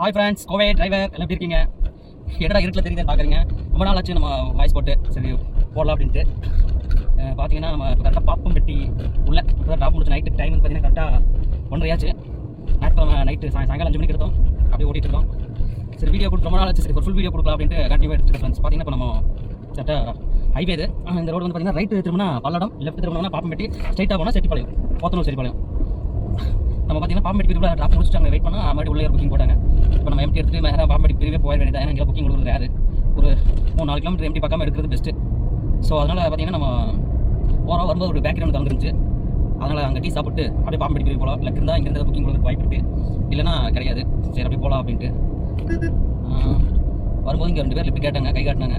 Hi friends Kovai driver எல்லாம் எப்படி இருக்கீங்க? என்னடா இருட்டில் தெரியுது பார்க்குறீங்க ரொம்ப நாள் ஆச்சு நம்ம வாய்ஸ் போட்டு. சரி போடலாம் அப்படின்ட்டு. பார்த்தீங்கன்னா நம்ம கரெக்டாக பாப்பம் பெட்டி உள்ள இப்போ டாப் முடிச்சு நைட்டு டைம் பார்த்தீங்கன்னா கரெக்டாக ஒன்றரை ஆச்சு ஞாயிற்றுக்கிழமை நைட்டு சாய் சாயங்காலம் அஞ்சு மணிக்கு எடுத்தோம். அப்படியே ஓட்டிட்டு இருக்கோம். சரி வீடியோ கொடுத்து ரொம்ப நாள் ஆச்சு. சரி ஒரு ஃபுல் வீடியோ கொடுக்கலாம் அப்படின்ட்டு கண்டிப்பாக எடுத்துட்டு ஃப்ரெண்ட்ஸ் பார்த்தீங்கன்னா இப்போ நம்ம கரெக்டாக ஹைவே இது. இந்த ரோடு வந்து பார்த்தீங்கன்னா ரைட்டு திரும்பினா பல்லடம் லெஃப்ட் திரும்பினா பாப்பம்பட்டி ஸ்ட்ரைட்டாக போனால் செட்டிப்பாளையம் போத்தனூர் செட்டிப்பாளையம். நம்ம பார்த்தீங்கன்னா பாம்பேடி பிரிவில் ட்ராப் முடிச்சுட்டாங்க. வெயிட் பண்ணால் மறுபடியும் உள்ளே புக்கிங் போட்டாங்க. இப்போ நம்ம எம்டி எடுத்து மேலே பாம்பேடி பிரிவே போக வேண்டியது ஏன்னா புக்கிங் கொடுக்குறது யாரு? ஒரு மூணு நாலு கிலோமீட்டர் எம்டி பார்க்காம எடுக்கிறது பெஸ்ட்டு ஸோ அதனால் பார்த்தீங்கன்னா நம்ம போகிறோம் வரும்போது ஒரு பேக்ரவுண்ட் தந்துருந்துச்சு திறந்துருந்துச்சு. அதனால் அங்கே டீ சாப்பிட்டு அப்படியே பாம்பேடி பிரிவு போகலாம் லெக் இருந்தால் இங்கேருந்து புக்கிங் கொடுக்குறது வாய்ப்பு இருக்குது இல்லைன்னா கிடையாது. சரி அப்படியே போகலாம் அப்படின்ட்டு. வரும்போது இங்கே ரெண்டு பேர் லிஃப்ட் கேட்டாங்க கை காட்டினாங்க.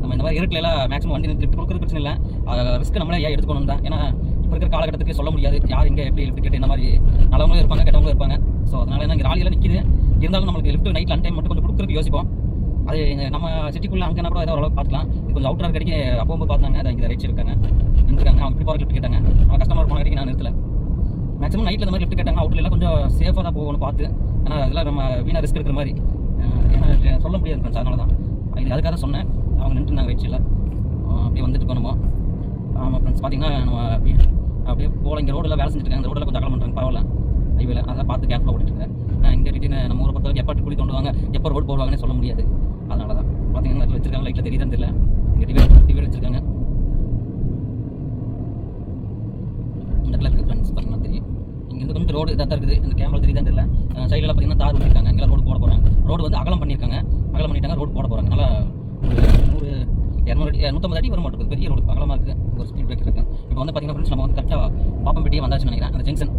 நம்ம இந்த மாதிரி இருட்டில் மேக்ஸிமம் வண்டி நிறுத்தி கொடுக்குறது பிரச்சனை இல்லை. ரிஸ்க் நம்மளே ஏன் எடுத்துக்கணும் தான். ஏன்னா இப்போ இருக்கிற காலகட்டத்துக்கு சொல்ல முடியாது. யார் இங்கே எப்படி லிஃப்ட் கேட்டு இந்த மாதிரி நல்லவங்களும் இருப்பாங்க கெட்டவங்களும் இருப்பாங்க. ஸோ அதனால என்ன இங்கே ராலியெல்லாம் நிற்கிது இருந்தாலும் நம்மளுக்கு லிஃப்ட் நைட் அன் டைம் மட்டும் கொஞ்சம் கொடுக்குறதுக்கு யோசிப்போம். அது நம்ம சிட்டிக்குள்ளே அங்கேனா கூட ஏதோ ஓரளவுக்கு பார்த்துக்கலாம். இது கொஞ்சம் அவுட்டர் கடைக்கு அப்போ போது பார்த்தாங்க. அதை இங்கே ரைட் இருக்காங்க. நின்றுருக்காங்க அவங்க ப்ரிப்பேர் லிஃப்ட் கேட்டாங்க. அவங்க கஸ்டமர் போன கடைக்கு நான் நிறுத்தலை. மேக்ஸிமம் நைட்டில் இந்த மாதிரி லிஃப்ட் கேட்டாங்க அவுட்ல எல்லாம் கொஞ்சம் சேஃபாக தான் போகணும் பார்த்து. ஏன்னா அதெல்லாம் நம்ம வீணாக ரிஸ்க் இருக்கிற மாதிரி. ஏன்னா சொல்ல முடியாது ஃப்ரெண்ட்ஸ் அதனால தான் இது அதுக்காக தான் சொன்னேன். அவங்க நின்றுனாங்க வெயிட்ஸில் அப்படியே வந்துட்டு இருக்கோம் ஆமாம் ஃப்ரெண்ட்ஸ் பார்த்தீங்கன்னா நம்ம அப்படியே அப்படியே போல இங்கே ரோடில் வேலை செஞ்சுட்டு இருக்காங்க. ரோடில் கொஞ்சம் அகலம் பண்ணுறாங்க பரவாயில்ல. ஹைவேல அதை பார்த்து கேர்ஃபுல்லாக ஓட்டிட்டுருக்கேன் இங்கே திடீர்னு நம்ம ஊரை பொறுத்தவரைக்கும் எப்போ குழி தோண்டுவாங்க எப்போ ரோடு போடுவாங்கன்னு சொல்ல முடியாது. அதனால தான். பார்த்தீங்கன்னா நெட்டில் வச்சிருக்காங்க லைட்டில் தெரியுதான்னு தெரியல. இங்கே டிவி டிவி வச்சிருக்காங்க. இந்த இடத்துல இருக்குது ஃப்ரெண்ட்ஸ் பார்த்தீங்கன்னா தெரியும். இங்கேருந்து கொஞ்சம் ரோடு இதாக தான் இருக்குது. இந்த கேமரா தெரியுதான்னு தெரியல. சைடில் பார்த்தீங்கன்னா தார் பண்ணியிருக்காங்க இங்கே ரோடு போட போகிறாங்க ரோடு வந்து அகலம் பண்ணியிருக்காங்க. அகலம் பண்ணிட்டாங்க ரோடு போட போகிறாங்க நல்லா நூறு இரநூறு அடி நூற்றம்பது அடி வர மாட்டேங்குது பெரிய ரோடு அகலமாக இருக்குது. ஒரு ஸ்பீட் பிரேக் இருக்குது இப்போ வந்து பார்த்தீங்கன்னா ஃப்ரெண்ட்ஸ் நம்ம வந்து கரெக்டாக பாப்பம்பட்டியே வந்தாச்சுன்னு நினைக்கிறேன். அந்த ஜங்ஷன்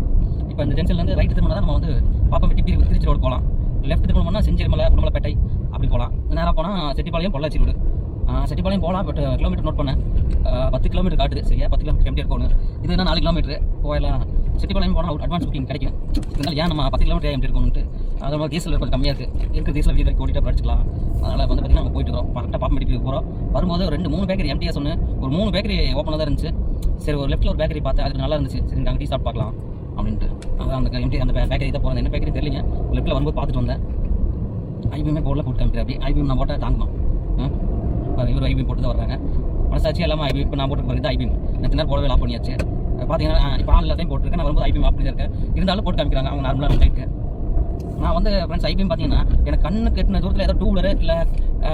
இப்போ இந்த ஜங்ஷன்லேருந்து ரைட்டு திரும்பினா தான் நம்ம வந்து பாப்பம்பட்டி பிரிவு திருச்சி ரோடு போகலாம். லெஃப்ட் திரும்பினோம்னா செஞ்சேரிமலை உடுமலைப்பேட்டை அப்படி போகலாம். நேராக போனால் செட்டிப்பாளையம் பொள்ளாச்சி ரோடு செட்டிப்பாளையம் போகலாம் பட் கிலோமீட்டர் நோட் பண்ணேன். பத்து கிலோமீட்டர் காட்டுது. சரியா? பத்து கிலோமீட்டர் எம்டி இருக்கணும் இது என்ன நாலு கிலோமீட்டர் போயிடலாம் செட்டிப்பாளையம் போனால் அட்வான்ஸ் புக்கிங் கிடைக்கும் இருந்தாலும் ஏன் நம்ம பத்து கிலோமீட்டர் எம்டி இருக்கணும்ட்டு அது டீசல் கொஞ்சம் கம்மியாக இருக்குது இருக்கிற டீசல் வீட்டில் ஓடிட்டு படிச்சுக்கலாம். அதனால் வந்து பார்த்தீங்கன்னா நம்ம போயிட்டு இருக்கோம் கரெக்டாக பாப்பமெடிக்கு போகிறோம் வரும்போது ரெண்டு மூணு பேக்கரி எம்டிஎஸ் ஒன்று ஒரு மூணு பேக்கரி ஓப்பனாக தான் இருந்துச்சு. சரி ஒரு லெஃப்ட்டில் ஒரு பேக்கரி பார்த்தேன். அது நல்லா இருந்துச்சு. சரி நாங்கள் டீ சாப்பிட்டு பார்க்கலாம் அப்படின்ட்டு. அதான் அந்த எம்டி அந்த பேக்கரி தான் போகிறேன் என்ன பேக்கரி தெரியலங்க. லெஃப்ட்டில் வரும்போது பார்த்துட்டு வந்தேன். ஐபிஎம்மே போடல போட்டு காமிக்கிறேன் அப்படி ஐபிஎம் நான் போட்டால் தாங்கணும் இப்போ இவர் ஐபிஎம் போட்டு தான் வர்றாங்க. மனசாட்சி எல்லாமே ஐபிஎம் இப்போ நான் போட்டு பிறகு ஐபிஎம் நேற்று நேரம் போடவே லாப் பண்ணியாச்சு. பார்த்தீங்கன்னா இப்போ ஆன் எல்லாத்தையும் போட்டுருக்கேன். நான் வரும்போது ஐபிஎம் ஆஃப் பண்ணி இருக்கேன். இருந்தாலும் போட்டு காமிக்கிறாங்க. அவங்க நார்மலாக லைட்டு நான் வந்து ஃப்ரெண்ட்ஸ் ஐபிஎம் பார்த்தீங்கன்னா எனக்கு கண்ணு கெட்டின தூரத்தில் ஏதோ டூ வீலர் இல்லை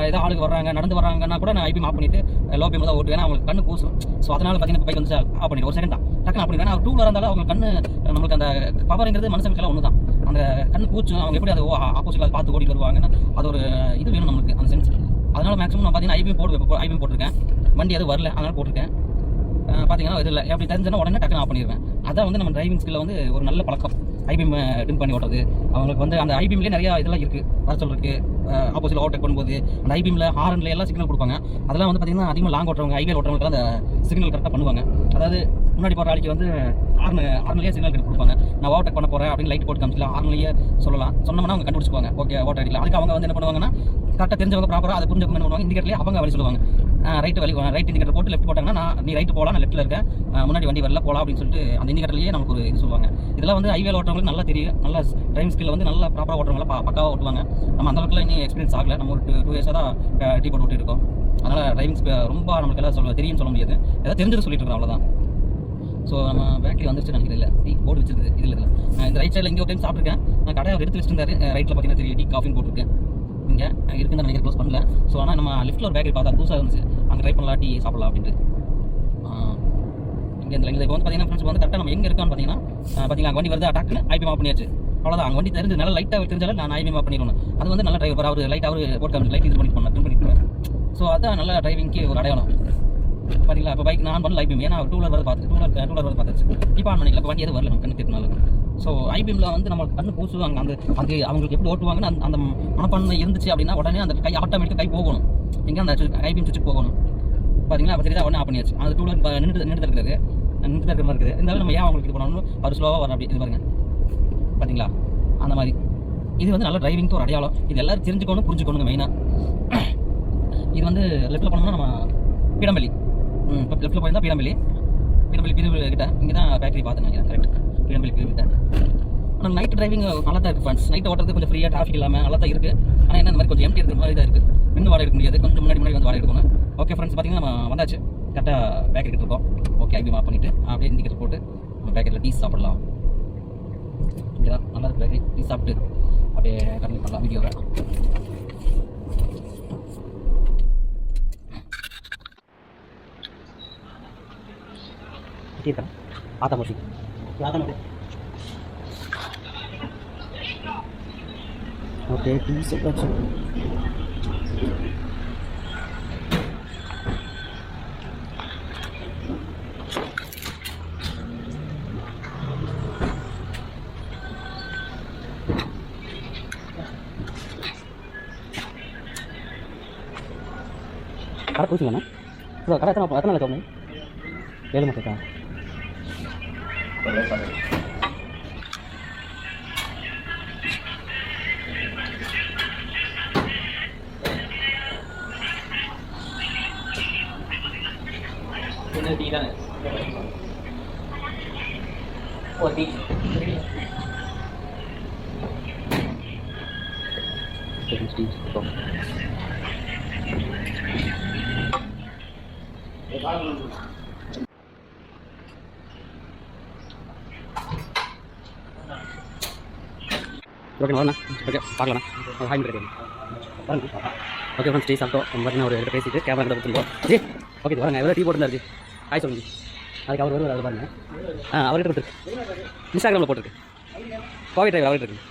ஏதோ ஆளுக்கு வர்றாங்க நடந்து வர்றாங்கன்னா கூட நான் ஐபிஎம் ஆஃப் பண்ணிட்டு லோ பிஎம் தான் ஓட்டுவேன். அவங்களுக்கு கண்ணு கூசும். ஸோ அதனால் பார்த்தீங்கன்னா பைக் வந்து ஆஃப் பண்ணிட்டு ஒரு செகண்ட் தான். டக்குனு ஆஃப் பண்ணிடுவேன். டூ வீலர் இருந்தாலும் அவங்க கண்ணு நம்மளுக்கு அந்த பவருங்கிறது மனுஷனுக்கு ஒன்று தான் அந்த கண்ணு கூச்சும் அவங்க எப்படி அதை ஆப்போசிட்டில் பார்த்து ஓடிட்டு வருவாங்கன்னா அது ஒரு இது வேணும் நம்மளுக்கு அந்த சென்ஸ் அதனால் மேக்ஸிமம் நான் பார்த்தீங்கன்னா ஐபிஎம் போடுவேன். ஐபிஎம் போட்டிருக்கேன். வண்டி அது வரல. அதனால போட்டிருக்கேன். பார்த்தீங்கன்னா இது இல்லை. அப்படி தெரிஞ்சுன்னா உடனே டக்குனு ஆஃப் பண்ணிடுவேன் அதான் வந்து நம்ம டிரைவிங் ஸ்கில்ல வந்து ஒரு நல்ல பழக்கம். ஐபிஎம் டிம் பண்ணி ஓட்டுறது. அவங்களுக்கு வந்து அந்த ஐபிஎம்லேயே நிறையா இதெல்லாம் இருக்குது வர இருக்குது ஆப்போசிட் ஓவர்டேக் பண்ணும்போது அந்த ஐபிஎம்ல ஹாரன்ல எல்லாம் சிக்னல் கொடுப்பாங்க. அதெல்லாம் வந்து பார்த்தீங்கன்னா அதிகமாக லாங் ஓட்டுறவங்க ஹைவே ஓட்டுறவங்களுக்கு அந்த சிக்னல் கரெக்டாக பண்ணுவாங்க. அதாவது முன்னாடி போகிற ஆளுக்கு வந்து ஆர்னு ஆர்ன்லேயே சிக்னல் கொடுப்பாங்க. நான் ஓவர்டேக் பண்ண போகிறேன் அப்படின்னு லைட் போட்டு காமிச்சிக்கலாம் ஆர்ன்லேயே சொல்லலாம். சொன்னோம்னா அவங்க கண்டுபிடிச்சிக்குவாங்க. ஓகே ஓட்டர் அடிக்கலாம் அதுக்கு அவங்க வந்து என்ன பண்ணுவாங்கன்னா கரெக்டாக தெரிஞ்சவங்க ப்ராப்பராக அதை புரிஞ்சவங்க என்ன பண்ணுவாங்க இண்டிகேட்லேயே அவங்க வழி சொல்லுவாங்க. ரைட்டு வழி ரைட் இண்டிகேட்டர் போட்டு லெஃப்ட் போட்டாங்கன்னா நான் நீ ரைட்டு போகலாம் நான் லெஃப்ட்டில் இருக்கேன். முன்னாடி வண்டி வரல போகலாம் அப்படின்னு சொல்லிட்டு அந்த இண்டிகேட்டர்லேயே நமக்கு ஒரு இது சொல்லுவாங்க. இதெல்லாம் வந்து ஹைவே ஓட்டுறவங்களுக்கு நல்லா தெரியும். நல்லா டிரைவிங் ஸ்கில் வந்து நல்லா ப்ராப்பராக ஓட்டுறவங்கள பா பக்காவாக ஓட்டுவாங்க. நம்ம அந்த அளவுக்குலாம் இன்னும் எக்ஸ்பீரியன்ஸ் ஆகல. நம்ம ஒரு டூ இயர்ஸாக தான் டீ போட்டு ஓட்டி இருக்கோம். அதனால் டிரைவிங் ரொம்ப நமக்கு எல்லாம் சொல்ல தெரியும்னு சொல்ல முடியாது. ஏதாவது தெரிஞ்சது சொல்லிட்டு இருக்கோம் அவ்வளோதான் ஸோ நம்ம பேக்கரி வந்துருச்சு நினைக்கிறேன் இல்லை. டீ போர்டு வச்சிருக்கு இதில் இதில் நான் இந்த ரைட் சைடில் இங்கே ஒரு டைம் சாப்பிட்ருக்கேன் நான் கடையை எடுத்து வச்சிருந்தாரு. ரைட்டில் பார்த்தீங்கன்னா தெரியும். டீ காஃபின்னு போட்டிருக்கேன். இங்கே இருக்குன்னு நினைக்கிறேன் க்ளோஸ் பண்ணல. ஸோ ஆனால் நம்ம லிஃப்ட்டில் ஒரு பேக்கரி பார்த்தா புதுசாக இருந்துச்சு. அங்கே ட்ரை பண்ணலாம் டீ சாப்பிடலாம் அப்படின்ட்டு. இங்கே இந்த லைனில் இப்போ வந்து பார்த்தீங்கன்னா ஃப்ரெண்ட்ஸ் வந்து கரெக்டாக நம்ம எங்கே இருக்கான்னு பார்த்தீங்கன்னா பார்த்தீங்கன்னா அங்கே வண்டி வருது அட்டாக்னு ஐபிஎம் ஆஃப் பண்ணியாச்சு. அவ்வளோதான் அங்கே வண்டி தெரிஞ்சு நல்லா லைட்டாக தெரிஞ்சாலும் நான் ஐபிஎம் ஆஃப் பண்ணிடணும் அது வந்து நல்ல டிரைவர் அவர் லைட்டாக அவர் போட்டு காமிச்சு லைட் இது பண்ணி பண்ண ட்ரிம் பண்ணிட்டு ஸோ அதுதான் நல்ல டிரைவிங்க்கு ஒரு அடையாளம். பார்த்தீங்களா இப்போ பைக் நான் பண்ணல ஐபிஎம் ஏன்னா டூ வீலர் வரது பார்த்து டூ வீலர் டூ வீலர் வரது பார்த்துச்சு இப்போ ஆன் பண்ணிக்கலாம் இப்போ வண்டி எதுவும் வரல நம்ம கண்ணு திட்டினாலும் ஸோ ஐபிஎம்ல வந்து நம்ம கண்ணு பூசுவாங்க. அந்த அது அவங்களுக்கு எப்படி ஓட்டுவாங்கன்னு அந்த அந்த மனப்பான்மை இருந்துச்சு அப்படின்னா உடனே அந்த கை ஆட்டோமேட்டிக்காக கை போகணும். எங்கே அந்த ஐபிஎம் சுவிட்ச் போகணும். பார்த்தீங்களா அப்போ தெரியாத உடனே ஆஃப் பண்ணியாச்சு அந்த டூ வீலர் நின்று நின்று இருக்கிறது நின்று இருக்கிற மாதிரி இருக்குது. இருந்தாலும் நம்ம ஏன் அவங்களுக்கு இது பண்ணணும் அவர் ஸ்லோவாக வர அப்படி இது பாருங்க. பார்த்தீங்களா அந்த மாதிரி. இது வந்து நல்ல டிரைவிங்க்கு ஒரு அடையாளம். இது எல்லாரும் தெரிஞ்சுக்கணும் புரிஞ்சுக்கணுங்க மெயினாக இது வந்து லெஃப்ட்டில் போனோம்னா நம்ம பீடம்பள்ளி. இப்போ லெஃப்ட்டில் போயிருந்தால் பீடம்பள்ளி. பீடம்பள்ளி பீடம்பள்ளி கிட்ட. இங்கே தான் ஃபேக்ட்ரி பார்த்தேன் நினைக்கிறேன் கரெக்ட் பீடம்பள்ளி பிரிவு ஆனால் நைட் டிரைவிங் நல்லா தான் இருக்குது ஃப்ரெண்ட்ஸ் நைட் ஓட்டுறது கொஞ்சம் ஃப்ரீயாக டிராஃபிக் இல்லாமல் நல்லா தான் இருக்குது ஆனால் என்ன இந்த மாதிரி கொஞ்சம் எம்டி இருக்கிற மாதிரி தான் இருக்குது இன்னும் வாடகை எடுக்க முடியாது. கொஞ்சம் முன்னாடி முன்னாடி வந்து வாடகை எடுக்கணும். ஓகே ஃப்ரெண்ட்ஸ் பார்த்தீங்கன்னா நம்ம வந்தாச்சு. கரெக்டாக பேக்கெட் எடுத்துருக்கோம் ஓகே ஐபி மாப் பண்ணிவிட்டு அப்படியே இண்டிகேட்டர் போட்டு நம்ம பேக்கெட்டில் டீ சாப்பிடலாம். இங்கே தான் நல்லா இருக்கு பேக்கரி டீ சாப்பிட்டு அப்படியே கண்டினியூ பண்ணலாம் வீடியோவை. டீ இருக்கா ஆத்தா மோசி ஆத்தா மோசி ஓகே டீ சாப்பிட்டாச்சு கடை பூசிங்கண்ணா ப்ரோ கடை எத்தனை எத்தனை நாள் கவனம் ஏழு மாதக்கா டீ தானே ஓ டீ டீ ஓகே வரண்ணா okay பார்க்கலாண்ணா hi meter okay friends tea சாப்பிட்டோம் பார்த்தீங்கன்னா ஒரு இடத்துல பேசிட்டு கேமரா கிட்ட கொடுத்துருவோம். ஜி ஓகே வரங்க எவ்வளோ டீ போட்டுருந்தாரு ஹாய் சொல்லுங்க அதுக்கு அவர் வருவார் அவர் பாருங்க. ஆ அவர்கிட்ட கொடுத்துருக்கு. இன்ஸ்டாகிராமில் போட்டிருக்கு. கோவை டிரைவர் அவர்கிட்ட இருக்கு.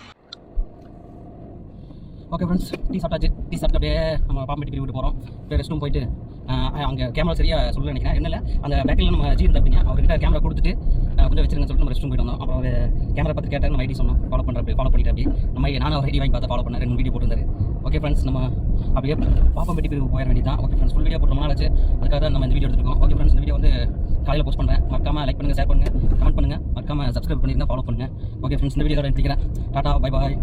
ஓகே ஃப்ரெண்ட்ஸ் டீ சாப்பிட்டாச்சு. டீ சாப்பிட்டு அப்படியே நம்ம பாம்பட்டி பிரிவு விட்டு போகிறோம் அப்படியே ரெஸ்ட் ரூம் போயிட்டு அங்கே கேமரா சரியாக சொல்ல நினைக்கிறேன். என்ன இல்லை அந்த பேக்கில் நம்ம ஜி இருந்தப்பீங்க அவர்கிட்ட கேமரா கொடுத்துட்டு கொஞ்சம் வச்சிருக்கேன் சொல்லிட்டு நம்ம ரெஸ்ட் ரூம் போயிட்டு வந்தோம். அப்புறம் அவர் கேமரா பார்த்து கேட்டார் நம்ம ஐடி சொன்னோம். ஃபாலோ பண்ணுற அப்படி ஃபாலோ பண்ணிட்டு அப்படி. நம்ம நானும் அவர் ஐடி வாங்கி பார்த்து ஃபாலோ பண்ணேன். ரெண்டு வீடியோ போட்டுருந்தாரு. ஓகே ஃப்ரெண்ட்ஸ் நம்ம அப்படியே பாப்பம்பட்டி போய் போயிட வேண்டியதான் ஓகே ஃப்ரெண்ட்ஸ் ஃபுல் வீடியோ போட்டு ரொம்ப ஆச்சு. அதுக்காக தான் நம்ம இந்த வீடியோ எடுத்துருக்கோம். ஓகே ஃப்ரெண்ட்ஸ் இந்த வீடியோ வந்து காலையில் போஸ்ட் பண்ணுறேன் மறக்காம லைக் பண்ணுங்கள் ஷேர் பண்ணுங்கள் கமெண்ட் பண்ணுங்கள் மறக்காம சப்ஸ்கிரைப் பண்ணிருந்தா ஃபாலோ பண்ணுங்கள் ஓகே ஃப்ரெண்ட்ஸ் இந்த வீடியோ எடுத்துக்கிறேன் டாட்டா பை பாய்